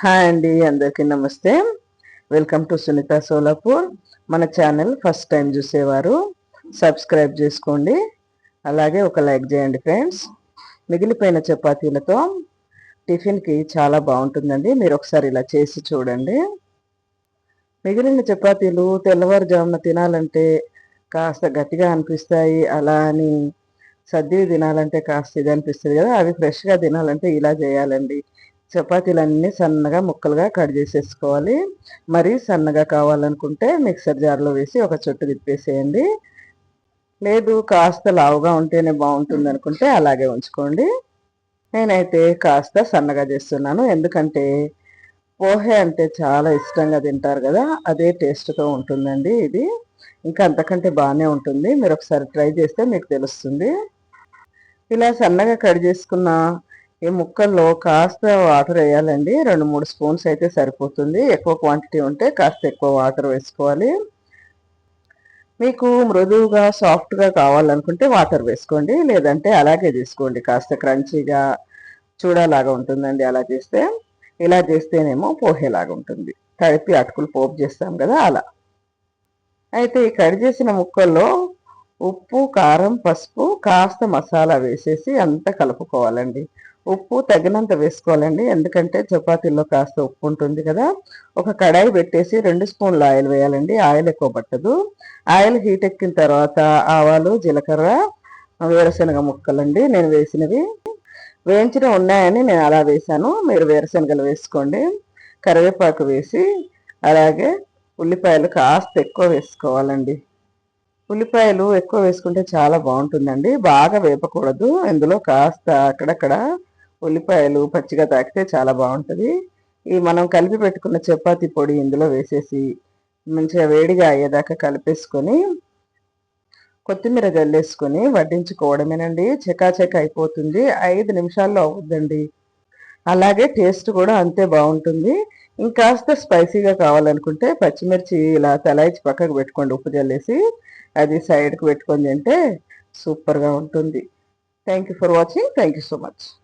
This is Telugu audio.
హాయ్ అండి అందరికీ నమస్తే. Welcome to Sunitha Solapur. మన ఛానల్ ఫస్ట్ టైం చూసేవారు సబ్స్క్రైబ్ చేసుకోండి. అలాగే ఒక లైక్ చేయండి ఫ్రెండ్స్. మిగిలిపోయిన చపాతీలతో టిఫిన్కి చాలా బాగుంటుందండి. మీరు ఒకసారి ఇలా చేసి చూడండి. మిగిలిన చపాతీలు తెల్లవారుజామున తినాలంటే కాస్త గట్టిగా అనిపిస్తాయి. అలా అని సర్ది తినాలంటే కాస్త ఇది అనిపిస్తుంది కదా. అవి ఫ్రెష్గా తినాలంటే ఇలా చేయాలండి. చపాతీలన్నీ సన్నగా ముక్కలుగా కట్ చేసేసుకోవాలి. మరి సన్నగా కావాలనుకుంటే మిక్సర్ జార్లో వేసి ఒక చుట్టు తిప్పేసేయండి. లేదు కాస్త లావుగా ఉంటేనే బాగుంటుంది అనుకుంటే అలాగే ఉంచుకోండి. నేనైతే కాస్త సన్నగా చేస్తున్నాను. ఎందుకంటే పోహే అంటే చాలా ఇష్టంగా తింటారు కదా అదే టేస్ట్తో ఉంటుందండి ఇది. ఇంకా అంతకంటే బాగానే ఉంటుంది. మీరు ఒకసారి ట్రై చేస్తే మీకు తెలుస్తుంది. ఇలా సన్నగా కట్ చేసుకున్న ఈ ముక్కల్లో కాస్త వాటర్ వేయాలండి. రెండు మూడు స్పూన్స్ అయితే సరిపోతుంది. ఎక్కువ క్వాంటిటీ ఉంటే కాస్త ఎక్కువ వాటర్ వేసుకోవాలి. మీకు మృదువుగా సాఫ్ట్గా కావాలనుకుంటే వాటర్ వేసుకోండి. లేదంటే అలాగే తీసుకోండి కాస్త క్రంచీగా చూడలాగా ఉంటుందండి అలా చేస్తే. ఇలా చేస్తేనేమో పోహేలాగా ఉంటుంది. తడిపి అటుకులు పోపు చేస్తాం కదా అలా. అయితే ఈ కడి చేసిన ముక్కల్లో ఉప్పు కారం పసుపు కాస్త మసాలా వేసేసి అంతా కలుపుకోవాలండి. ఉప్పు తగినంత వేసుకోవాలండి. ఎందుకంటే చపాతీల్లో కాస్త ఉప్పు ఉంటుంది కదా. ఒక కడాయి పెట్టేసి రెండు స్పూన్లు ఆయిల్ వేయాలండి. ఆయిల్ ఎక్కువ పట్టదు. ఆయిల్ హీట్ ఎక్కిన తర్వాత ఆవాలు జీలకర్ర వేరుశనగ ముక్కలండి. నేను వేసినవి. వేయించిన ఉన్నాయని నేను అలా వేసాను మీరు వేరుశనగలు వేసుకోండి. కరివేపాకు వేసి అలాగే ఉల్లిపాయలు కాస్త ఎక్కువ వేసుకోవాలండి. ఉల్లిపాయలు ఎక్కువ వేసుకుంటే చాలా బాగుంటుందండి. బాగా వేపకూడదు. ఇందులో కాస్త అక్కడక్కడ ఉల్లిపాయలు పచ్చిగా తాకితే చాలా బాగుంటుంది. ఈ మనం కలిపి పెట్టుకున్న చపాతీ పొడి ఇందులో వేసేసి మంచిగా వేడిగా అయ్యేదాకా కలిపేసుకొని కొత్తిమీర జల్లేసుకొని వడ్డించుకోవడమేనండి. చకాచక అయిపోతుంది. ఐదు నిమిషాల్లో అవుద్దండి. అలాగే టేస్ట్ కూడా అంతే బాగుంటుంది. ఇంకాస్త స్పైసీగా కావాలనుకుంటే పచ్చిమిర్చి ఇలా తలాయిచి పక్కకు పెట్టుకోండి. ఉప్పు జల్లేసి అది సైడ్కి పెట్టుకొని తింటే సూపర్గా ఉంటుంది. Thank you for watching. Thank you so much.